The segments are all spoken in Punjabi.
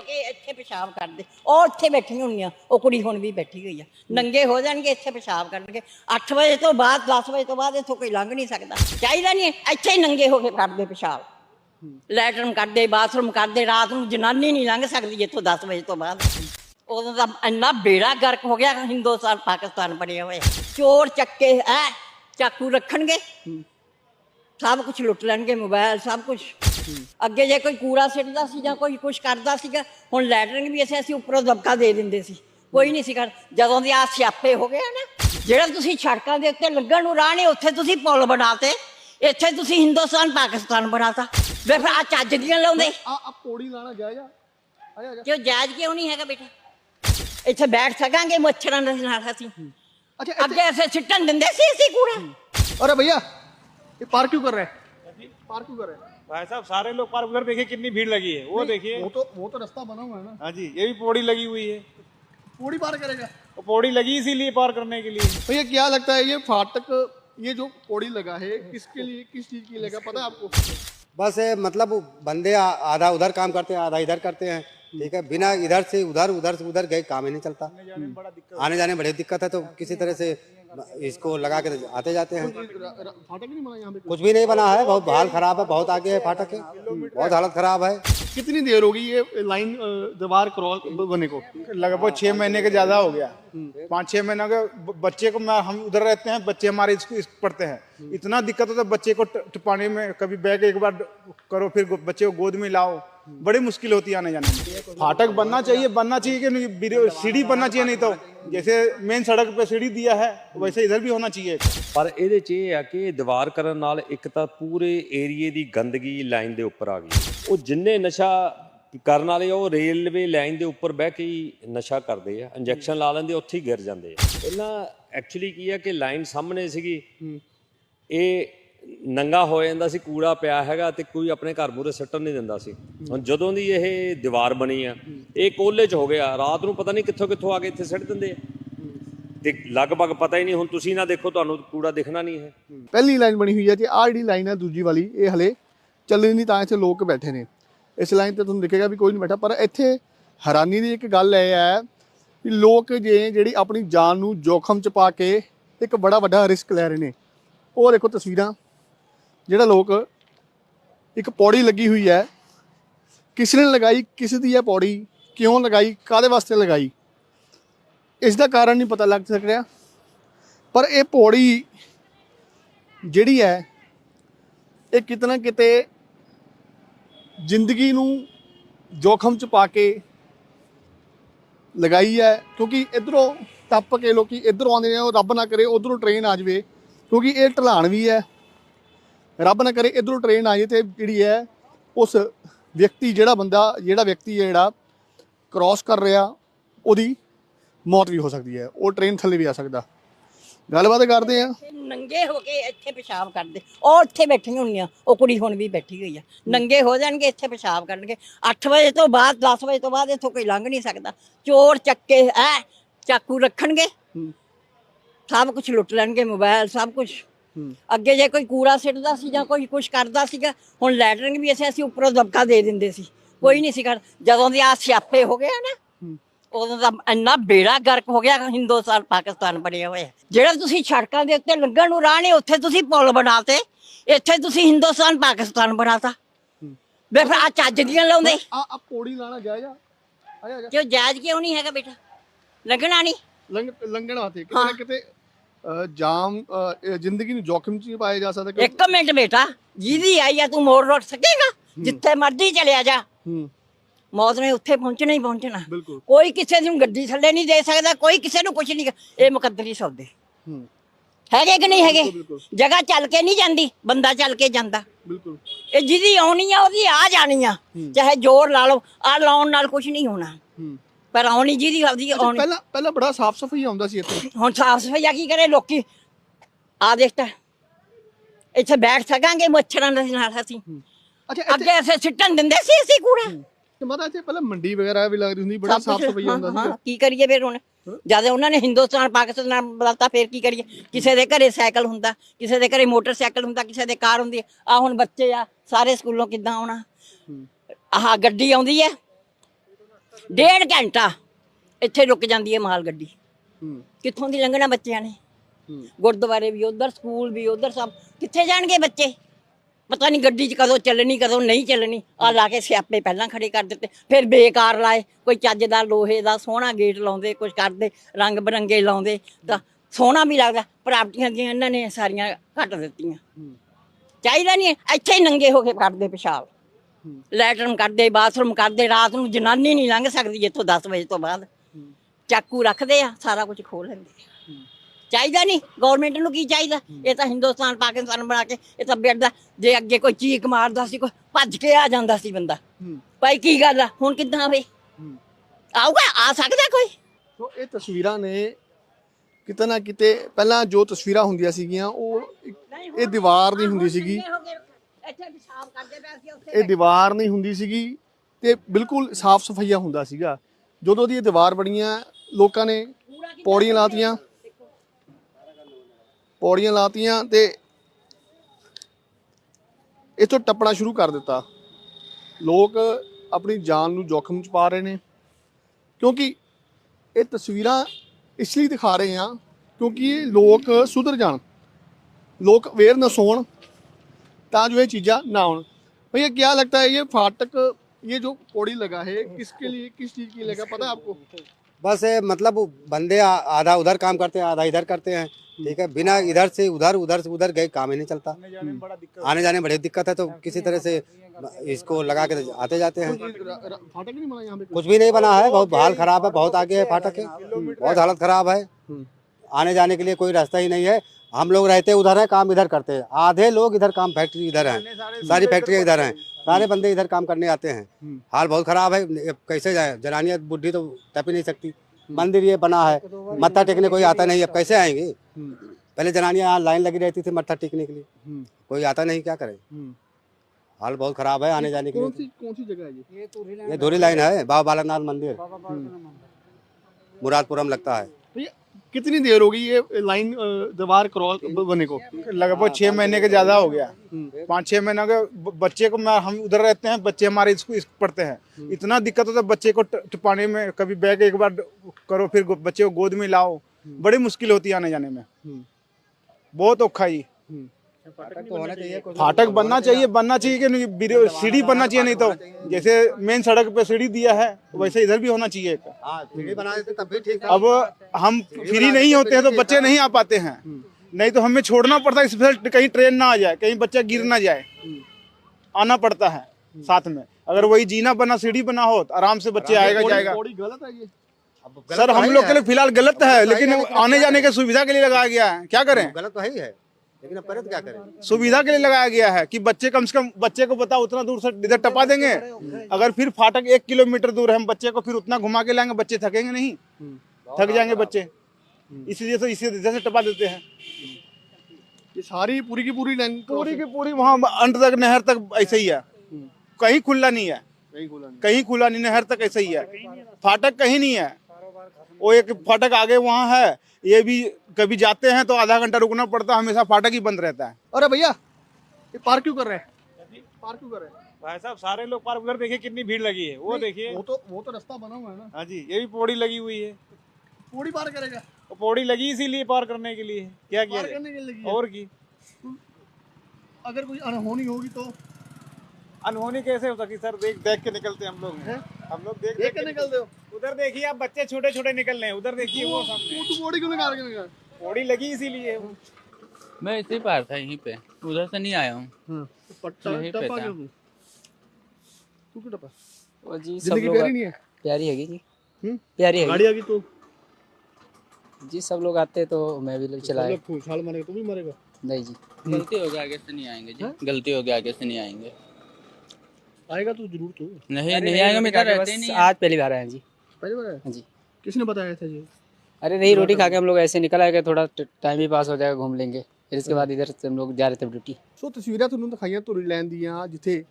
ਕਿ ਇੱਥੇ ਪਿਸ਼ਾਬ ਕਰਦੇ। ਉਹ ਉੱਥੇ ਹੋਣੀ ਆ ਉਹ ਕੁੜੀ ਹੁਣ ਵੀ ਬੈਠੀ ਹੋਈ ਆ। ਨੰਗੇ ਹੋ ਜਾਣਗੇ, ਇੱਥੇ ਪਿਸ਼ਾਬ ਕਰਨਗੇ। 8 ਵਜੇ ਤੋਂ ਬਾਅਦ 10 ਵਜੇ ਤੋਂ ਬਾਅਦ ਇੱਥੋਂ ਕੋਈ ਲੰਘ ਨਹੀਂ ਸਕਦਾ। ਚਾਹੀਦਾ ਨਹੀਂ, ਇੱਥੇ ਹੀ ਨੰਗੇ ਹੋ ਕੇ ਕਰਦੇ ਪਿਸ਼ਾਬ। ਲੈਟਰਨ ਕਰਦੇ, ਬਾਥਰੂਮ ਕਰਦੇ, ਰਾਤ ਨੂੰ ਜਨਾਨੀ ਨਹੀਂ ਲੰਘ ਸਕਦੀ ਇੱਥੋਂ 10 ਵਜੇ ਤੋਂ ਬਾਅਦ। ਉਦੋਂ ਦਾ ਇੰਨਾ ਬੇੜਾ ਗਰਕ ਹੋ ਗਿਆ, ਹਿੰਦੁਸਤਾਨ, ਪਾਕਿਸਤਾਨ ਬਣਿਆ ਹੋਇਆ। ਚੋਰ ਚੱਕੇ ਐ ਚਾਕੂ ਰੱਖਣਗੇ। ਸਭ ਕੁਝ ਲੁੱਟ ਲੈਣਗੇ ਮੋਬਾਈਲ ਸਭ ਕੁਝ ਅੱਗੇ ਜੇ ਕੋਈ ਕੂੜਾ ਸਿੱਟਦਾ ਸੀ ਜਾਂ ਕੋਈ ਕੁਝ ਕਰਦਾ ਸੀਗਾ ਹੁਣ ਲੈਟਰਿੰਗ ਵੀ ਅਸੀਂ ਅਸੀਂ ਉੱਪਰੋਂ ਦਬਕਾ ਦੇ ਦਿੰਦੇ ਸੀ। ਕੋਈ ਨਹੀਂ ਸੀ ਕਰ ਜਦੋਂ ਦੀ ਆ ਸਿਆਪੇ ਹੋ ਗਏ ਨਾ ਜਿਹੜਾ ਤੁਸੀਂ ਸੜਕਾਂ ਦੇ ਉੱਤੇ ਲੱਗਣ ਨੂੰ ਰਾਹ ਨੇ ਉੱਥੇ ਤੁਸੀਂ ਪੁਲ ਬਣਾਤੇ। ਇੱਥੇ ਤੁਸੀਂ ਹਿੰਦੁਸਤਾਨ ਪਾਕਿਸਤਾਨ ਬਣਾਤਾ। ਵੇ ਆ ਚੱਜ ਦੀਆਂ ਲਾਉਂਦੇ। ਆ ਆ ਪੌੜੀ ਲਾਣਾ ਜਾਇਜ਼ ਆ ਕਿਉਂ ਜਾਇਜ਼ ਕਿਉਂ ਨਹੀਂ ਹੈਗਾ ਬੇਟਾ? ਇੱਥੇ ਬੈਠ ਸਕਾਂਗੇ ਮੱਛਰਾਂ ਦੇ ਨਾਲ ਅਸੀਂ। ਅੱਛਾ ਅੱਗੇ ਐਸੇ ਸਿੱਟਣ ਦਿੰਦੇ ਸੀ ਅਸੀਂ ਕੂੜਾ। ਅਰੇ ਭਈਆ ਇਹ ਪਾਰ ਕਿਉਂ ਕਰ ਰਿਹਾ? पार क्यों कर भाई साहब सारे लोग पार्क उधर देखिए कितनी भीड़ लगी है। वो देखिए। वो तो वो तो रास्ता बना हुआ है ना। हाँ जी ये भी पौड़ी लगी हुई है। पौड़ी पार करेगा। पौड़ी लगी इसीलिए पार करने के लिए। भैया क्या लगता है ये फाटक ये जो पौड़ी लगा है किसके लिए किस चीज़ के लिए लगा? पता है आपको? बस मतलब बंदे आधा उधर काम करते हैं आधा इधर करते हैं। ठीक है बिना इधर से उधर उधर से उधर गए काम ही नहीं चलता। आने जाने में बड़ी दिक्कत है तो किसी तरह से इसको लगा के आते जाते हैं। फाटक नहीं बना यहाँ पे? कुछ भी नहीं बना है बहुत हाल खराब है बहुत आगे है फाटक। है बहुत हालत खराब है। कितनी देर होगी ये लाइन दीवार क्रॉस बने को? लगभग छह महीने के ज़्यादा हो गया। पाँच छह महीने के बच्चे को मैं हम उधर रहते हैं बच्चे हमारे पढ़ते हैं। इतना दिक्कत होता है बच्चे को टपाने में कभी बैग एक बार करो फिर बच्चे को गोद में लाओ। बड़ी मुश्किल होती है आने जाने में फाटक बनना चाहिए बनना चाहिए कि नहीं बिरे- सीढ़ी बनना चाहिए नहीं तो जैसे मेन सड़क पे सीढ़ी दिया है वैसे इधर भी होना चाहिए ਪਰ ਇਹਦੇ 'ਚ ਇਹ ਆ ਕਿ ਦੀਵਾਰ ਕਰਨ ਨਾਲ ਇੱਕ ਤਾਂ ਪੂਰੇ ਏਰੀਏ ਦੀ ਗੰਦਗੀ ਲਾਈਨ ਦੇ ਉੱਪਰ ਆ ਗਈ ਉਹ ਜਿੰਨੇ ਨਸ਼ਾ ਕਰਨ ਵਾਲੇ ਆ, ਉਹ ਰੇਲਵੇ ਲਾਈਨ ਦੇ ਉੱਪਰ ਬਹਿ ਕੇ ਹੀ ਨਸ਼ਾ ਕਰਦੇ ਆ ਇੰਜੈਕਸ਼ਨ ਲਾ ਲੈਂਦੇ ਉੱਥੇ ਹੀ ਗਿਰ ਜਾਂਦੇ ਆ ਪਹਿਲਾਂ ਐਕਚੁਅਲੀ ਕੀ ਆ ਕਿ ਲਾਈਨ ਸਾਹਮਣੇ ਸੀਗੀ ਇਹ ਨੰਗਾ ਹੋ ਜਾਂਦਾ ਸੀ, ਕੂੜਾ ਪਿਆ ਹੈਗਾ ਤੇ ਕੋਈ ਆਪਣੇ ਘਰ ਮੂਰੇ ਸੱਟਣ ਨਹੀਂ ਦਿੰਦਾ ਸੀ। ਹੁਣ ਜਦੋਂ ਦੀ ਇਹ ਦੀਵਾਰ ਬਣੀ ਆ, ਇਹ ਕੋਲੇ 'ਚ ਹੋ ਗਿਆ। ਰਾਤ ਨੂੰ ਪਤਾ ਨਹੀਂ ਕਿੱਥੋਂ ਕਿੱਥੋਂ ਆ ਕੇ ਇੱਥੇ ਸੱਟ ਦਿੰਦੇ ਆ। ਤੇ ਲਗਭਗ ਪਤਾ ਹੀ ਨਹੀਂ, ਹੁਣ ਤੁਸੀਂ ਨਾ ਦੇਖੋ, ਤੁਹਾਨੂੰ ਕੂੜਾ ਦਿਖਣਾ ਨਹੀਂ ਹੈ। ਪਹਿਲੀ ਲਾਈਨ ਬਣੀ ਹੋਈ ਹੈ ਜੀ, ਆਹ ਜਿਹੜੀ ਲਾਈਨ ਹੈ ਦੂਜੀ ਵਾਲੀ, ਇਹ ਹਲੇ ਚੱਲੀ ਨਹੀਂ, ਤਾਂ ਇੱਥੇ ਲੋਕ ਬੈਠੇ ਨੇ। ਇਸ ਲਾਈਨ ਤੇ ਤੁਹਾਨੂੰ ਦਿਖੇਗਾ ਵੀ ਕੋਈ ਨਹੀਂ ਬੈਠਾ, ਪਰ ਇੱਥੇ ਹੈਰਾਨੀ ਦੀ ਇੱਕ ਗੱਲ ਇਹ ਹੈ ਵੀ ਲੋਕ ਜੇ ਜਿਹੜੀ ਆਪਣੀ ਜਾਨ ਨੂੰ ਜੋਖਮ ਚ ਪਾ ਕੇ ਇੱਕ ਬੜਾ ਵੱਡਾ ਰਿਸਕ ਲੈ ਰਹੇ ਨੇ। ਉਹ ਦੇਖੋ ਤਸਵੀਰਾਂ। ਜਿਹੜਾ ਲੋਕ ਇੱਕ ਪੌੜੀ ਲੱਗੀ ਹੋਈ ਹੈ। ਕਿਸ ਨੇ ਲਗਾਈ, ਕਿਸ ਦੀ ਹੈ ਪੌੜੀ। ਕਿਉਂ ਲਗਾਈ? ਕਾਦੇ ਵਾਸਤੇ ਲਗਾਈ? ਇਸ ਦਾ ਕਾਰਨ ਨਹੀਂ ਪਤਾ ਲੱਗ ਸਕ ਰਿਹਾ ਪਰ ਇਹ ਪੌੜੀ ਜਿਹੜੀ ਹੈ, ਇਹ ਕਿਤਨਾ ਕਿਤੇ ਜ਼ਿੰਦਗੀ ਨੂੰ ਜੋਖਮ ਚ ਪਾ ਕੇ ਲਗਾਈ ਹੈ। ਕਿਉਂਕਿ ਇਧਰੋਂ ਟੱਪ ਕੇ ਲੋਕੀ ਇਧਰੋਂ ਆਉਂਦੇ ਨੇ, ਉਹ ਰੱਬ ਨਾ ਕਰੇ, ਉਧਰੋਂ ਟ੍ਰੇਨ ਆ ਜਾਵੇ। ਕਿਉਂਕਿ ਇਹ ਢਲਾਣ ਵੀ ਹੈ। ਰੱਬ ਨਾ ਕਰੇ ਇਧਰੋਂ ਟ੍ਰੇਨ ਆ ਜਾਏ ਤੇ ਜਿਹੜੀ ਹੈ ਉਸ ਵਿਅਕਤੀ ਜਿਹੜਾ ਬੰਦਾ, ਜਿਹੜਾ ਵਿਅਕਤੀ ਹੈ ਜਿਹੜਾ ਕ੍ਰਾਸ ਕਰ ਰਿਹਾ, ਉਹਦੀ ਮੌਤ ਵੀ ਹੋ ਸਕਦੀ ਹੈ। ਉਹ ਟ੍ਰੇਨ ਥੱਲੇ ਵੀ ਆ ਸਕਦਾ। ਗੱਲਬਾਤ ਕਰਦੇ ਆ ਨੰਗੇ ਹੋ ਕੇ ਇੱਥੇ ਪਿਸ਼ਾਬ ਕਰਦੇ। ਉਹ ਉੱਥੇ ਬੈਠੀਆਂ ਹੋਣੀਆਂ। ਉਹ ਕੁੜੀ ਹੁਣ ਵੀ ਬੈਠੀ ਹੋਈ ਆ। ਨੰਗੇ ਹੋ ਜਾਣਗੇ, ਇੱਥੇ ਪਿਸ਼ਾਬ ਕਰਨਗੇ। 8 ਵਜੇ ਤੋਂ ਬਾਅਦ 10 ਵਜੇ ਤੋਂ ਬਾਅਦ ਇੱਥੋਂ ਕੋਈ ਲੰਘ ਨਹੀਂ ਸਕਦਾ। ਚੋਰ ਚੱਕੇ ਐ ਚਾਕੂ ਰੱਖਣਗੇ। ਸਭ ਕੁਝ ਲੁੱਟ ਲੈਣਗੇ ਮੋਬਾਈਲ ਸਭ ਕੁਝ ਅੱਗੇ ਜੇ ਕੋਈ ਕੂੜਾ ਸਿੱਟਦਾ ਸੀ ਜਾਂ ਕੋਈ ਕੁਝ ਕਰਦਾ ਸੀਗਾ ਹੁਣ ਲੈਟਰਿੰਗ ਵੀ ਅਸੀਂ ਅਸੀਂ ਉੱਪਰੋਂ ਦਬਕਾ ਦੇ ਦਿੰਦੇ ਸੀ। ਕੋਈ ਨਹੀਂ ਸੀ ਕਰ ਜਦੋਂ ਦੇ ਆ ਸਿਆਪੇ ਹੋ ਗਏ ਨਾ ਉਦੋਂ ਦਾ ਇੰਨਾ ਬੇੜਾ ਗਰਕ ਹੋ ਗਿਆ ਹਿੰਦੁਸਤਾਨ ਪਾਕਿਸਤਾਨ ਬਣਿਆ ਹੋਇਆ ਜਿਹੜਾ ਤੁਸੀਂ ਸੜਕਾਂ ਦੇ ਉੱਤੇ ਲੱਗਣ ਨੂੰ ਰਾਹ ਨਹੀਂ ਉੱਥੇ ਤੁਸੀਂ ਪੁਲ ਬਣਾਤੇ। ਇੱਥੇ ਤੁਸੀਂ ਹਿੰਦੁਸਤਾਨ ਪਾਕਿਸਤਾਨ ਬਣਾਤਾ। ਵੇ ਫਿਰ ਆ ਚੱਜ ਦੀਆਂ ਲਾਉਂਦੇ। ਆ ਆ ਪੌੜੀ ਲਾਣਾ ਜਾਇਜ਼ ਆ ਕਿਉਂ ਜਾਇਜ਼ ਕਿਉਂ ਨਹੀਂ ਹੈਗਾ ਬੇਟਾ? ਲੱਗਣਾ ਨਹੀਂ। ਲੰਘ ਲੰਘਣ ਵਾਸਤੇ ਕਿਤੇ ਨਾ ਜਾਮ ਜ਼ਿੰਦਗੀ ਨੂੰ ਜੋਖਮ ਚ ਨਹੀਂ ਪਾਇਆ ਜਾ ਸਕਦਾ ਇੱਕ ਮਿੰਟ ਬੇਟਾ ਜਿਹਦੀ ਆਈ ਆ ਤੂੰ ਮੋੜ ਰੋਟ ਸਕੇਗਾ ਜਿੱਥੇ ਮਰਜ਼ੀ ਚਲਿਆ ਜਾ। ਮੌਤ ਨੇ ਉੱਥੇ ਪਹੁੰਚਣਾ ਹੀ ਪਹੁੰਚਣਾ। ਕੋਈ ਕਿਸੇ ਨੂੰ ਗੱਡੀ ਥੱਲੇ ਨਹੀਂ ਦੇ ਸਕਦਾ ਕੋਈ ਕਿਸੇ ਨੂੰ ਕੁਝ ਨਹੀਂ ਇਹ ਮੁਕੱਦਰੀ ਸੌਦੇ। ਹੈਗੇ ਕਿ ਨਹੀਂ ਹੈਗੇ। ਜਗ੍ਹਾ ਚੱਲ ਕੇ ਨਹੀਂ ਜਾਂਦੀ ਬੰਦਾ ਚੱਲ ਕੇ ਜਾਂਦਾ। ਬਿਲਕੁਲ। ਇਹ ਜਿਹਦੀ ਆਉਣੀ ਆ ਉਹਦੀ ਆ ਜਾਣੀ ਆ। ਚਾਹੇ ਜ਼ੋਰ ਲਾ ਲਓ ਆ ਲਾਉਣ ਨਾਲ ਕੁਝ ਨਹੀਂ ਹੋਣਾ। ਪਰ ਆਉਣੀ ਜਿਹਦੀ ਅੱਛਾ, ਆਉਣੀ। ਪਹਿਲਾਂ ਪਹਿਲਾਂ ਬੜਾ ਸਾਫ਼ ਸਫ਼ਾਈ ਆਉਂਦਾ ਸੀ ਇੱਥੇ। ਹੁਣ ਸਾਫ਼ ਸਫਾਈਆ ਕੀ ਕਰੇ ਲੋਕੀ? ਆ ਦੇਖ ਤਾਂ। ਇੱਥੇ ਬੈਠ ਸਕਾਂਗੇ ਮੱਛਰਾਂ ਦੇ ਨਾਲ ਅਸੀਂ। ਅੱਛਾ ਅੱਗੇ ਅਸੀਂ ਸਿੱਟਣ ਦਿੰਦੇ ਸੀ ਅਸੀਂ ਕੂੜਾ। ਤੇ ਮਾਤਾ ਇੱਥੇ ਪਹਿਲਾਂ ਮੰਡੀ ਵਗੈਰਾ ਵੀ ਲੱਗਦੀ ਹੁੰਦੀ ਬੜਾ ਸਾਫ਼ ਸਫ਼ਾਈ ਹਾਂ, ਆਉਂਦਾ ਹਾਂ, ਸੀ। ਕੀ ਕਰੀਏ ਫਿਰ ਹੁਣ? ਜਦ ਉਹਨਾਂ ਨੇ ਹਿੰਦੁਸਤਾਨ ਪਾਕਿਸਤਾਨ ਬਦਲਤਾ ਫਿਰ ਕੀ ਕਰੀਏ? ਕਿਸੇ ਦੇ ਘਰੇ ਸਾਈਕਲ ਹੁੰਦਾ ਕਿਸੇ ਦੇ ਘਰੇ ਮੋਟਰਸਾਈਕਲ ਹੁੰਦਾ ਕਿਸੇ ਦੇ ਕਾਰ ਹੁੰਦੀ। ਆ ਹੁਣ ਬੱਚੇ ਆ ਸਾਰੇ ਸਕੂਲੋਂ ਕਿੱਦਾਂ ਆਉਣਾ? ਆਹ ਗੱਡੀ ਆਉਂਦੀ ਹੈ। ਡੇਢ ਘੰਟਾ ਇੱਥੇ ਰੁਕ ਜਾਂਦੀ ਹੈ ਮਾਲ ਗੱਡੀ। ਹੂੰ। ਕਿੱਥੋਂ ਦੀ ਲੰਘਣਾ ਬੱਚਿਆਂ ਨੇ? ਹੂੰ। ਗੁਰਦੁਆਰੇ ਵੀ ਉਧਰ ਸਕੂਲ ਵੀ ਉਧਰ ਸਭ। ਕਿੱਥੇ ਜਾਣਗੇ ਬੱਚੇ? ਪਤਾ ਨਹੀਂ ਗੱਡੀ 'ਚ ਕਦੋਂ ਚੱਲਣੀ ਕਦੋਂ ਨਹੀਂ ਚੱਲਣੀ। ਆ ਲਾ ਕੇ ਸਿਆਪੇ ਪਹਿਲਾਂ ਖੜੇ ਕਰ ਦਿੱਤੇ ਫਿਰ ਬੇਕਾਰ ਲਾਏ। ਕੋਈ ਚੱਜ ਦਾ ਲੋਹੇ ਦਾ ਸੋਹਣਾ ਗੇਟ ਲਾਉਂਦੇ ਕੁਝ ਕਰਦੇ ਰੰਗ ਬਰੰਗੇ ਲਾਉਂਦੇ। ਤਾਂ ਸੋਹਣਾ ਵੀ ਲੱਗਦਾ ਪ੍ਰਾਪਰਟੀਆਂ ਦੀਆਂ ਇਹਨਾਂ ਨੇ ਸਾਰੀਆਂ ਘੱਟ ਦਿੱਤੀਆਂ। ਚਾਹੀਦਾ ਨਹੀਂ ਇੱਥੇ ਹੀ ਨੰਗੇ ਹੋ ਕੇ ਕਰਦੇ ਪਿਸ਼ਾਬ। ਲੈਟਰਨ ਕਰਦੇ ਬਾਥਰੂਮ ਕਰਦੇ ਰਾਤ ਨੂੰ ਜਨਾਨੀ ਨਹੀਂ ਲੰਘ ਸਕਦੀ ਇੱਥੋਂ 10 ਵਜੇ ਤੋਂ ਬਾਅਦ। ਚਾਕੂ ਰੱਖਦੇ ਆ ਸਾਰਾ ਕੁਝ ਖੋਲ ਲੈਂਦੇ ਆ। ਚਾਹੀਦਾ ਨਹੀਂ ਗਵਰਨਮੈਂਟ ਨੂੰ ਕੀ ਚਾਹੀਦਾ? ਇਹ ਤਾਂ ਹਿੰਦੁਸਤਾਨ ਪਾਕਿਸਤਾਨ ਬਣਾ ਕੇ ਇਹ ਤਾਂ ਬਿਰਦਾ ਜੇ ਅੱਗੇ ਕੋਈ ਚੀਕ ਮਾਰਦਾ ਸੀ ਕੋਈ ਭੱਜ ਕੇ ਆ ਜਾਂਦਾ ਸੀ ਬੰਦਾ। ਭਾਈ ਕੀ ਗੱਲ ਆ? ਹੁਣ ਕਿੱਦਾਂ ਆਵੇ ਆਊਗਾ? ਆ ਸਕਦਾ ਕੋਈ? ਸੋ ਇਹ ਤਸਵੀਰਾਂ ਨੇ ਕਿਤੇ ਨਾ ਕਿਤੇ ਪਹਿਲਾਂ ਜੋ ਤਸਵੀਰਾਂ ਹੁੰਦੀਆਂ ਸੀਗੀਆਂ ਉਹ ਇਹ ਦੀਵਾਰ ਨਹੀਂ ਹੁੰਦੀ ਸੀਗੀ। ਇੱਥੇ ਪਿਸ਼ਾਬ ਕਰਦੇ ਪਏ ਸੀ ਉੱਥੇ ਇਹ ਦੀਵਾਰ ਨਹੀਂ ਹੁੰਦੀ ਸੀਗੀ ਤੇ ਬਿਲਕੁਲ ਸਾਫ਼ ਸਫਾਈਆ ਹੁੰਦਾ ਸੀਗਾ। ਜਦੋਂ ਦੀ ਇਹ ਦੀਵਾਰ ਬਣੀਆਂ ਲੋਕਾਂ ਨੇ ਪੌੜੀਆਂ ਲਾਤੀਆਂ। ਪੌੜੀਆਂ ਲਾਤੀਆਂ ਤੇ ਇਥੋਂ ਟੱਪਣਾ ਸ਼ੁਰੂ ਕਰ ਦਿੱਤਾ। ਲੋਕ ਆਪਣੀ ਜਾਨ ਨੂੰ ਜੋਖਮ ਚ ਪਾ ਰਹੇ ਨੇ। ਕਿਉਂਕਿ ਇਹ ਤਸਵੀਰਾਂ ਇਸ ਲਈ ਦਿਖਾ ਰਹੇ ਹਾਂ ਕਿਉਂਕਿ ਇਹ ਲੋਕ ਸੁਧਰ ਜਾਣ। ਲੋਕ ਅਵੇਅਰਨੈਸ ਹੋਣ। ਤਾਂ जो ये चीज़ा ना हो भैया क्या लगता है ये फाटक ये जो पौड़ी लगा है किसके लिए किस चीज़ के लिए लगा पता है आपको? बस मतलब बंदे आधा उधर काम करते हैं आधा इधर करते हैं ठीक है? बिना इधर से उधर उधर से उधर गए काम ही नहीं चलता। आने जाने में बड़ी दिक्कत है तो किसी तरह से इसको लगा के आते जाते हैं। फाटक नहीं बना यहाँ पे? कुछ भी नहीं बना है बहुत हाल खराब है बहुत आगे है फाटक। है बहुत हालत खराब है। आने जाने के लिए कोई रास्ता ही नहीं है। हम लोग रहते उधर है काम इधर करते हैं। आधे लोग इधर काम फैक्ट्री इधर है। सारी फैक्ट्रियाँ इधर हैं। सारे बंदे इधर काम करने आते हैं। हाल बहुत खराब है। कैसे जाए? जनानियाँ बुढ़ी तो तप ही नहीं सकती। मंदिर ये बना है। मत्था टेकने कोई आता नहीं। अब कैसे आएँगे? पहले जनानियाँ यहाँ लाइन लगी रहती थी मत्था टेकने के लिए। कोई आता नहीं क्या करे? हाल बहुत खराब है आने जाने के लिए। कौन सी जगह है ये? धोरी लाइन है। बाबा बालानाथ मंदिर। मुरादपुरम लगता है। कितनी देर हो गई ये लाइन दीवार क्रॉस बने को? लगभग छह महीने के ज़्यादा हो गया। पाँच छह महीने के बच्चे को मैं हम उधर रहते हैं बच्चे हमारे स्कूल पढ़ते हैं। इतना दिक्कत होता है बच्चे को टपाने में कभी बैग एक बार करो फिर बच्चे को गोद में लाओ। बड़ी मुश्किल होती है आने जाने में। बहुत औखा जी तो होना चाहिए फाटक बनना चाहिए बनना चाहिए कि नहीं सीढ़ी बनना चाहिए नहीं तो जैसे मेन सड़क पे सीढ़ी दिया है वैसे इधर भी होना चाहिए एक। हाँ सीढ़ी बना देते तब भी ठीक अब हम फ्री नहीं होते हैं तो बच्चे नहीं आ पाते हैं। नहीं तो हमें छोड़ना पड़ता है स्पेशल कहीं ट्रेन ना आ जाए कहीं बच्चा गिर ना जाए। आना पड़ता है साथ में। अगर वही जीना बना सीढ़ी बना हो तो आराम से बच्चे आएगा जाएगा। गलत है ये। सर हम लोग के लिए फ़िलहाल गलत है लेकिन आने जाने की सुविधा के लिए लगाया गया है। क्या करें? गलत तो है। लेकिन अब करे तो क्या करें सुविधा के लिए लगाया गया है कि बच्चे कम से कम बच्चे को बताओ उतना दूर से इधर टपा देंगे। अगर फिर फाटक एक किलोमीटर दूर है हम बच्चे को फिर उतना घुमा के लाएँगे बच्चे थकेंगे नहीं। थक जाएँगे बच्चे। इसलिए तो इसी इधर से टपा देते हैं। ये सारी पूरी की पूरी लाइन पूरी की पूरी वहाँ अंत तक नहर तक ऐसे ही है। कहीं खुला नहीं है। नहीं खोला नहीं कहीं खुला नहीं नहर तक ऐसे ही है। फाटक कहीं नहीं है। वो एक फाटक आगे वहाँ है ये भी कभी जाते हैं तो आधा घंटा रुकना पड़ता है हमेशा फाटक ही बंद रहता है। अरे भैया ये पार क्यों कर रहे हैं? पार क्यों कर रहे हैं? भाई साहब सारे लोग पार उधर देखिए कितनी भीड़ लगी है। वो देखिए। वो तो वो तो रास्ता बना हुआ है ना। हाँ जी ये भी पौड़ी लगी हुई है। पूरी पार करेगा। वो पौड़ी लगी इसीलिए पार करने के लिए। क्या किया पार करने के लिए और की? अगर कोई अनहोनी होगी तो? अनहोनी कैसे हो सकी सर देख देख के निकलते हैं हम लोग। हम लोग देख देख के निकल दो उधर देखिए आप बच्चे छोटे छोटे निकल रहे हैं। उधर देखिए वो सामने। तो बॉडी क्यों निकाल के निकाल पौड़ी लगी इसीलिए। मैं इसी पार था यहीं पे। उधर से नहीं आया हूँ। हाँ तो। क्यों तू? तू क्यों टपा? वो जी सब लोग प्यारी नहीं है? प्यारी हैगी जी। हम्म? प्यारी गाड़ी आ गई तो? जी सब लोग आते तो मैं भी लोग चलाए तू छाल मारेगा तू भी मरेगा। नहीं जी। गलती हो गया आगे से नहीं आएँगे जी। गलती हो गया आगे से नहीं आएँगे। आएगा तू जरूर तू नहीं नहीं आएंगे मैं रहते नहीं आज पहली बार आए हैं जी पहली बार आया हाँ जी किसने बताया था ये अरे नहीं रोटी खा के हम लोग ऐसे निकल आएंगे थोड़ा टाइम भी पास हो जाएगा घूम लेंगे फिर इसके बाद इधर से हम लोग जा रहे थे ड्यूटी ਸੋ ਤਸਵੀਰਾਂ ਤੁਹਾਨੂੰ ਦਿਖਾਈਆਂ ਧੁਰੀ ਲੈਣ ਦੀਆਂ ਜਿੱਥੇ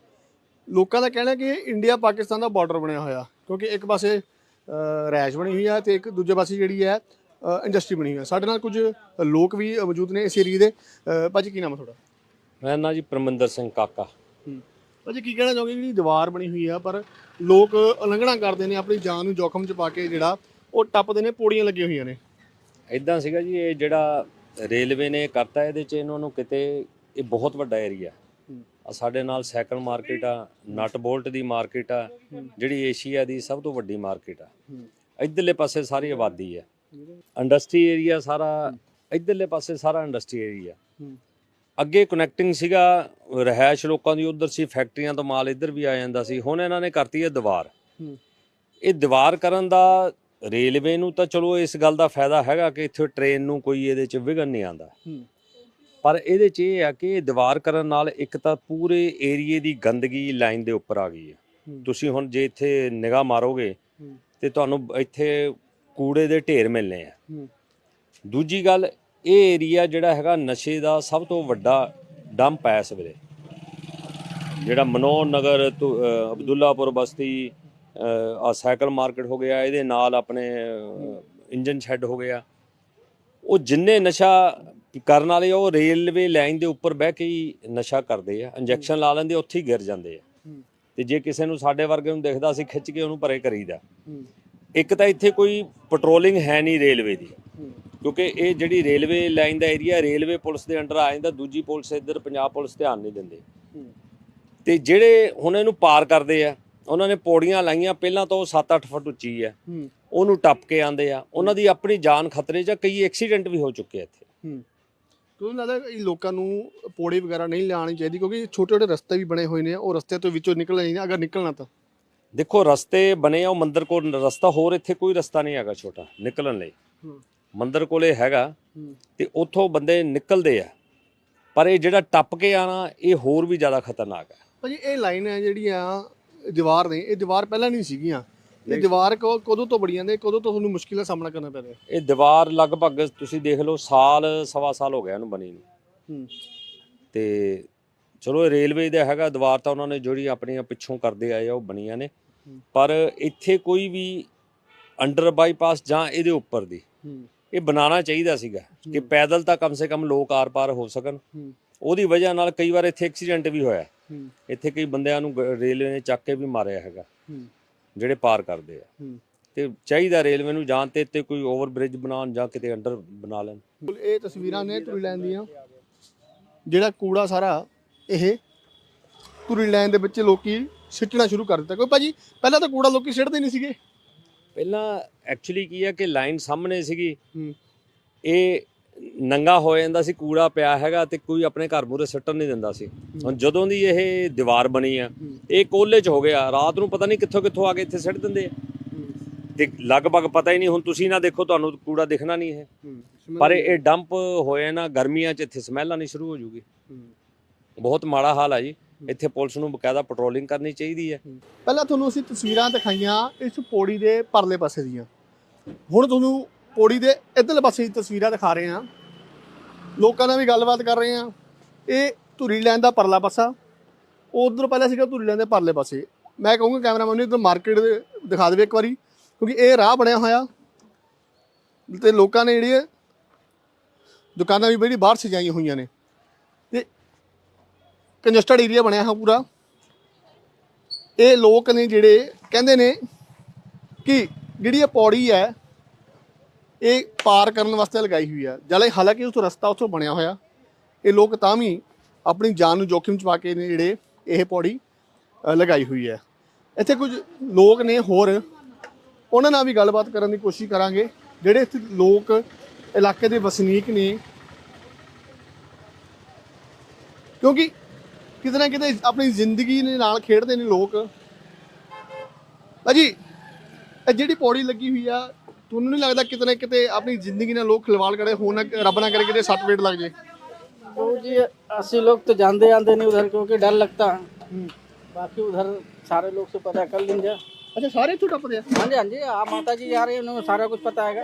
ਲੋਕਾਂ ਦਾ ਕਹਿਣਾ ਕਿ ਇੰਡੀਆ ਪਾਕਿਸਤਾਨ ਦਾ ਬਾਰਡਰ ਬਣਿਆ ਹੋਇਆ ਕਿਉਂਕਿ ਇੱਕ ਪਾਸੇ ਅ, ਰੈਸ਼ ਬਣੀ ਹੋਈ ਹੈ ਤੇ ਇੱਕ ਦੂਜੇ ਪਾਸੇ ਜਿਹੜੀ ਹੈ ਇੰਡਸਟਰੀ ਬਣੀ ਹੋਈ ਹੈ ਸਾਡੇ ਨਾਲ ਕੁਝ ਲੋਕ ਵੀ ਅ, ਮੌਜੂਦ ਨੇ ਇਸ ਏਰੀਏ ਦੇ ਅ, ਭਾਜੀ ਕੀ ਨਾਮ ਹੈ ਤੁਹਾਡਾ ਮੇਰਾ ਨਾਂ ਜੀ ਪਰਮਿੰਦਰ ਸਿੰਘ ਕਾਕਾ ਭਾਜੀ ਕੀ ਕਹਿਣਾ ਚਾਹੋਗੇ ਜਿਹੜੀ ਦੀਵਾਰ ਬਣੀ ਹੋਈ ਆ, ਪਰ ਲੋਕ ਉਲੰਘਣਾ ਕਰਦੇ ਨੇ, ਆਪਣੀ ਜਾਨ ਨੂੰ ਜੋਖਮ 'ਚ ਪਾ ਕੇ ਜਿਹੜਾ ਉਹ ਟੱਪਦੇ ਨੇ, ਪੌੜੀਆਂ ਲੱਗੀਆਂ ਹੋਈਆਂ ਨੇ। ਇਦਾਂ ਸੀਗਾ ਜੀ, ਇਹ ਜਿਹੜਾ ਰੇਲਵੇ ਨੇ ਕਰਤਾ ਇਹਦੇ ਚ, ਇਹਨਾਂ ਨੂੰ ਕਿਤੇ ਇਹ ਬਹੁਤ ਵੱਡਾ ਏਰੀਆ ਆ। ਸਾਡੇ ਨਾਲ ਸਾਈਕਲ ਮਾਰਕੀਟ ਆ, ਨਟ ਬੋਲਟ ਦੀ ਮਾਰਕੀਟ ਆ, ਜਿਹੜੀ ਏਸ਼ੀਆ ਦੀ ਸਭ ਤੋਂ ਵੱਡੀ ਮਾਰਕੀਟ ਆ। ਇਧਰਲੇ ਪਾਸੇ ਸਾਰੀ ਆਬਾਦੀ ਆ। ਇੰਡਸਟਰੀ ਏਰੀਆ ਸਾਰਾ, ਇਧਰਲੇ ਪਾਸੇ ਸਾਰਾ ਇੰਡਸਟਰੀ ਏਰੀਆ ਅੱਗੇ ਕਨੈਕਟਿੰਗ ਸੀਗਾ ਰਹਿائش ਲੋਕਾਂ ਦੀ ਉਧਰ ਸੀ ਫੈਕਟਰੀਆਂ ਤੋਂ ਮਾਲ ਇੱਧਰ ਵੀ ਆ ਜਾਂਦਾ ਸੀ ਹੁਣ ਇਹਨਾਂ ਨੇ ਕਰਤੀ ਇਹ ਦੀਵਾਰ। ਇਹ ਦੀਵਾਰ ਕਰਨ ਦਾ ਰੇਲਵੇ ਨੂੰ ਤਾਂ ਚਲੋ ਇਸ ਗੱਲ ਦਾ ਫਾਇਦਾ ਹੈਗਾ ਕਿ ਇੱਥੇ ਟ੍ਰੇਨ ਨੂੰ ਕੋਈ ਇਹਦੇ 'ਚ ਵਿਘਨ ਨਹੀਂ ਆਂਦਾ ਪਰ ਇਹਦੇ 'ਚ ਇਹ ਆ ਕਿ ਇਹ ਦੀਵਾਰ ਕਰਨ ਨਾਲ ਇੱਕ ਤਾਂ ਪੂਰੇ ਏਰੀਏ ਦੀ ਗੰਦਗੀ ਲਾਈਨ ਦੇ ਉੱਪਰ ਆ ਗਈ ਹੈ। ਤੁਸੀਂ ਹੁਣ ਜੇ ਇੱਥੇ ਨਿਗਾਹ ਮਾਰੋਗੇ ਤੇ ਤੁਹਾਨੂੰ ਇੱਥੇ ਕੂੜੇ ਦੇ ਢੇਰ ਮਿਲਨੇ ਆ। ਦੂਜੀ ਗੱਲ ਇਹ ਏਰੀਆ ਜਿਹੜਾ ਹੈਗਾ ਨਸ਼ੇ ਦਾ ਸਭ ਤੋਂ ਵੱਡਾ ਡੰਪ ਹੈ ਇਸ ਵੇਲੇ। ਜਿਹੜਾ ਮਨੋਹਰ ਨਗਰ ਅਬਦੁੱਲਾਪੁਰ ਬਸਤੀ ਆ ਸਾਈਕਲ ਮਾਰਕੀਟ ਹੋ ਗਿਆ ਇਹਦੇ ਨਾਲ ਆਪਣੇ ਇੰਜਨ ਸ਼ੈੱਡ ਹੋ ਗਿਆ। ਉਹ ਜਿੰਨੇ ਨਸ਼ਾ ਕਰਨ ਵਾਲੇ ਉਹ ਰੇਲਵੇ ਲਾਈਨ ਦੇ ਉੱਪਰ ਬਹਿ ਕੇ ਹੀ ਨਸ਼ਾ ਕਰਦੇ ਆ ਇੰਜੈਕਸ਼ਨ ਲਾ ਲੈਂਦੇ ਉੱਥੇ ਹੀ ਗਿਰ ਜਾਂਦੇ ਆ। ਤੇ ਜੇ ਕਿਸੇ ਨੂੰ ਸਾਡੇ ਵਰਗੇ ਨੂੰ ਦਿਖਦਾ ਸੀ ਖਿੱਚ ਕੇ ਉਹਨੂੰ ਪਰੇ ਕਰੀਦਾ। ਇੱਕ ਤਾਂ ਇੱਥੇ ਕੋਈ ਪੈਟਰੋਲਿੰਗ ਹੈ ਨਹੀਂ ਰੇਲਵੇ ਦੀ। ਕਿਉਂਕਿ ਇਹ ਜਿਹੜੀ ਰੇਲਵੇ ਲਾਈਨ ਦਾ ਏਰੀਆ ਰੇਲਵੇ ਪੁਲਿਸ ਦੇ ਅੰਡਰ ਆ ਜਾਂਦਾ ਦੂਜੀ ਪੁਲਿਸ ਇੱਧਰ ਪੰਜਾਬ ਪੁਲਿਸ ਧਿਆਨ ਨਹੀਂ ਦਿੰਦੇ। ਤੇ ਜਿਹੜੇ ਹੁਣ ਇਹਨੂੰ ਪਾਰ ਕਰਦੇ ਆ ਉਹਨਾਂ ਨੇ ਪੌੜੀਆਂ ਲਾਈਆਂ ਪਹਿਲਾਂ ਤਾਂ ਉਹ 7-8 ਫੁੱਟ ਉੱਚੀ ਆ। ਉਹਨੂੰ ਟੱਪ ਕੇ ਆਂਦੇ ਆ। ਉਹਨਾਂ ਦੀ ਆਪਣੀ ਜਾਨ ਖਤਰੇ 'ਚ ਆ, ਕਈ ਐਕਸੀਡੈਂਟ ਵੀ ਹੋ ਚੁੱਕੇ ਆ ਇੱਥੇ। ਤੁਹਾਨੂੰ ਲੱਗਦਾ ਇਹ ਲੋਕਾਂ ਨੂੰ ਪੌੜੀ ਵਗੈਰਾ ਨਹੀਂ ਲਾਣੀ ਚਾਹੀਦੀ? ਕਿਉਂਕਿ ਛੋਟੇ ਛੋਟੇ ਰਸਤੇ ਵੀ ਬਣੇ ਹੋਏ ਨੇ ਉਹ ਰਸਤੇ ਤੋਂ ਵਿੱਚੋਂ ਨਿਕਲਣਾ ਨਹੀਂ ਅਗਰ ਨਿਕਲਣਾ ਤਾਂ। ਦੇਖੋ ਰਸਤੇ ਬਣੇ ਆ ਉਹ ਮੰਦਿਰ ਕੋਲ ਰਸਤਾ ਹੋਰ ਇੱਥੇ ਕੋਈ ਰਸਤਾ ਨਹੀਂ ਹੈਗਾ ਛੋਟਾ ਨਿਕਲਣ ਲਈ। ਮੰਦਿਰ ਕੋਲੇ ਹੈਗਾ ਤੇ ਉੱਥੋਂ ਬੰਦੇ ਨਿਕਲਦੇ ਆ। ਪਰ ਇਹ ਜਿਹੜਾ ਟੱਪ ਕੇ ਆਣਾ ਇਹ ਹੋਰ ਵੀ ਜ਼ਿਆਦਾ ਖਤਰਨਾਕ ਹੈ। ਭਾਜੀ ਇਹ ਲਾਈਨ ਹੈ ਜਿਹੜੀਆਂ ਦੀਵਾਰ ਨੇ ਇਹ ਦੀਵਾਰ ਪਹਿਲਾਂ ਨਹੀਂ ਸੀਗੀਆਂ। ਇਹ ਦੀਵਾਰ ਕਦੋਂ ਤੋਂ ਬੜੀਆਂ ਨੇ ਕਦੋਂ ਤੋਂ ਤੁਹਾਨੂੰ ਮੁਸ਼ਕਿਲ ਸਾਹਮਣਾ ਕਰਨਾ ਪੈ ਰਿਹਾ? ਇਹ ਦੀਵਾਰ ਲਗਭਗ ਤੁਸੀਂ ਦੇਖ ਲਓ ਸਾਲ ਸਵਾ ਸਾਲ ਹੋ ਗਿਆ ਇਹਨੂੰ ਬਣੀ ਨੂੰ। ਤੇ ਚਲੋ ਇਹ ਰੇਲਵੇ ਦਾ ਹੈਗਾ ਦੀਵਾਰ ਤਾਂ ਉਹਨਾਂ ਨੇ ਜਿਹੜੀ ਆਪਣੀਆਂ ਪਿੱਛੋਂ ਕਰਦੇ ਆਏ ਆ ਉਹ ਬਣੀਆਂ ਨੇ। ਪਰ ਇੱਥੇ ਕੋਈ ਵੀ ਅੰਡਰ ਬਾਈਪਾਸ ਜਾਂ ਇਹਦੇ ਉੱਪਰ ਦੀ ਇਹ ਬਣਾਉਣਾ ਚਾਹੀਦਾ ਸੀਗਾ ਕਿ ਪੈਦਲ ਤਾਂ ਕਮ ਸੇ ਕਮ ਲੋਕ ਆਰ-ਪਾਰ ਹੋ ਸਕਣ। ਉਹਦੀ ਵਜ੍ਹਾ ਨਾਲ ਕਈ ਵਾਰ ਇੱਥੇ ਐਕਸੀਡੈਂਟ ਵੀ ਹੋਇਆ। ਇੱਥੇ ਕਈ ਬੰਦਿਆਂ ਨੂੰ ਰੇਲਵੇ ਨੇ ਚੱਕ ਕੇ ਵੀ ਮਾਰਿਆ ਹੈਗਾ। ਜਿਹੜੇ ਪਾਰ ਕਰਦੇ ਆ। ਤੇ ਚਾਹੀਦਾ ਰੇਲਵੇ ਨੂੰ ਜਾਂ ਤੇ ਇੱਥੇ ਕੋਈ ਓਵਰ ਬ੍ਰਿਜ ਬਣਾਉਣ ਜਾਂ ਕਿਤੇ ਅੰਡਰ ਬਣਾ ਲੈਣ। ਇਹ ਤਸਵੀਰਾਂ ਨੇ ਤੁਰੀ ਲਾਈਨ ਦੀਆਂ। ਜਿਹੜਾ ਕੂੜਾ ਸਾਰਾ ਇਹ ਤੁਰੀ ਲਾਈਨ ਦੇ ਵਿੱਚ ਲੋਕੀ ਸਿੱਟਣਾ ਸ਼ੁਰੂ ਕਰ ਦਿੱਤਾ। ਕੋਈ ਭਾਜੀ ਪਹਿਲਾਂ ਤਾਂ ਕੂੜਾ ਲੋਕੀ ਸਿੱਟਦੇ ਨਹੀਂ ਸੀਗੇ। ਪਹਿਲਾਂ ਐਕਚੁਅਲੀ ਕੀ ਹੈ ਕਿ ਲਾਈਨ ਸਾਹਮਣੇ ਸੀਗੀ। ਇਹ ਨੰਗਾ ਹੋ ਜਾਂਦਾ ਸੀ ਕੂੜਾ ਪਿਆ ਹੈਗਾ ਤੇ ਕੋਈ ਆਪਣੇ ਘਰ ਮੂਰੇ ਸਿੱਟਣ ਨਹੀਂ ਦਿੰਦਾ ਸੀ। ਹੁਣ ਜਦੋਂ ਦੀ ਇਹ ਦੀਵਾਰ ਬਣੀ ਆ ਇਹ ਕੋਲੇ 'ਚ ਹੋ ਗਿਆ। ਰਾਤ ਨੂੰ ਪਤਾ ਨਹੀਂ ਕਿੱਥੋਂ ਕਿੱਥੋਂ ਆ ਕੇ ਇੱਥੇ ਸਿੱਟ ਦਿੰਦੇ ਆ। ਤੇ ਲਗਭਗ ਪਤਾ ਹੀ ਨਹੀਂ ਹੁਣ ਤੁਸੀਂ ਨਾ ਦੇਖੋ ਤੁਹਾਨੂੰ ਕੂੜਾ ਦਿਖਣਾ ਨਹੀਂ ਹੈ। ਪਰ ਇਹ ਡੰਪ ਹੋਏ ਨਾ ਗਰਮੀਆਂ 'ਚ ਇੱਥੇ ਸਮੈਲ ਆਣੀ ਸ਼ੁਰੂ ਹੋ ਜੂਗੀ। ਬਹੁਤ ਮਾੜਾ ਹਾਲ ਹੈ ਜੀ। ਇੱਥੇ ਪੁਲਿਸ ਨੂੰ ਬਕਾਇਦਾ ਪੈਟਰੋਲਿੰਗ ਕਰਨੀ ਚਾਹੀਦੀ ਹੈ। ਪਹਿਲਾਂ ਤੁਹਾਨੂੰ ਅਸੀਂ ਤਸਵੀਰਾਂ ਦਿਖਾਈਆਂ ਇਸ ਪੌੜੀ ਦੇ ਪਰਲੇ ਪਾਸੇ ਦੀਆਂ। ਹੁਣ ਤੁਹਾਨੂੰ ਪੌੜੀ ਦੇ ਇੱਧਰਲੇ ਪਾਸੇ ਦੀ ਤਸਵੀਰਾਂ ਦਿਖਾ ਰਹੇ ਹਾਂ। ਲੋਕਾਂ ਨਾਲ ਵੀ ਗੱਲਬਾਤ ਕਰ ਰਹੇ ਹਾਂ। ਇਹ ਧੁਰੀ ਲੈਣ ਦਾ ਪਰਲਾ ਪਾਸਾ। ਉਧਰ ਪਹਿਲਾਂ ਸੀਗਾ ਧੁਰੀ ਲੈਣ ਦੇ ਪਰਲੇ ਪਾਸੇ। ਮੈਂ ਕਹੂੰਗਾ ਕੈਮਰਾਮੈਨ ਨੂੰ ਇੱਧਰ ਮਾਰਕੀਟ ਦਿਖਾ ਦੇਵੇ ਇੱਕ ਵਾਰੀ, ਕਿਉਂਕਿ ਇਹ ਰਾਹ ਬਣਿਆ ਹੋਇਆ। ਤੇ ਲੋਕਾਂ ਨੇ ਜਿਹੜੀ ਦੁਕਾਨਾਂ ਵੀ ਬੜੀ ਬਾਹਰ ਸਜਾਈਆਂ ਹੋਈਆਂ ਨੇ। ਕੰਜਸਟਡ ਏਰੀਆ ਬਣਿਆ ਹੈ ਪੂਰਾ। ਇਹ ਲੋਕ ਨੇ ਜਿਹੜੇ, ਕਹਿੰਦੇ ਨੇ ਕਿ ਜਿਹੜੀ ਇਹ ਪੌੜੀ ਹੈ, ਇਹ ਪਾਰ ਕਰਨ ਵਾਸਤੇ ਲਗਾਈ ਹੋਈ ਆ ਜਲੇ ਹਾਲਾਂਕਿ ਉਸ ਰਸਤਾ ਉੱਥੋਂ ਬਣਿਆ ਹੋਇਆ, ਇਹ ਲੋਕ ਤਾਂ ਵੀ ਆਪਣੀ ਜਾਨ ਨੂੰ ਜੋਖਿਮ ਚ ਪਾ ਕੇ ਨੇ ਜਿਹੜੇ ਇਹ ਪੌੜੀ ਲਗਾਈ ਹੋਈ ਹੈ। ਇੱਥੇ ਕੁਝ ਲੋਕ ਨੇ ਹੋਰ, ਉਹਨਾਂ ਨਾਲ ਵੀ ਗੱਲਬਾਤ ਕਰਨ ਦੀ ਕੋਸ਼ਿਸ਼ ਕਰਾਂਗੇ। ਜਿਹੜੇ ਇੱਥੇ ਲੋਕ ਇਲਾਕੇ ਦੇ ਵਸਨੀਕ ਨੇ, ਕਿਉਂਕਿ ਕਿਤੇ ਨਾ ਕਿਤੇ ਆਪਣੀ ਜ਼ਿੰਦਗੀ ਦੇ ਨਾਲ ਖੇਡਦੇ ਨੇ ਲੋਕ ਭਾਜੀ ਇਹ ਜਿਹੜੀ ਪੌੜੀ ਲੱਗੀ ਹੋਈ ਆ ਤੁਹਾਨੂੰ ਨਹੀਂ ਲੱਗਦਾ ਕਿਤੇ ਨਾ ਕਿਤੇ ਆਪਣੀ ਜ਼ਿੰਦਗੀ ਨਾਲ ਲੋਕ ਖਿਲਵਾੜ ਕਰਦੇ ਹੋਣ ਨਾ ਰੱਬ ਨਾ ਕਰੇ ਕਿਤੇ ਸੱਟ ਵੇਟ ਲੱਗ ਜੇ तो जी अस्सी लोग तो जानते आते नहीं उधर क्योंकि डर लगता है बाकी उधर सारे लोग से पता कर लेंगे ਅੱਛਾ ਸਾਰੇ ਇੱਥੋਂ ਟੱਪਦੇ ਆ हाँ जी हाँ जी आप माता जी जा रहे हैं उन्हें सारा कुछ पता हैगा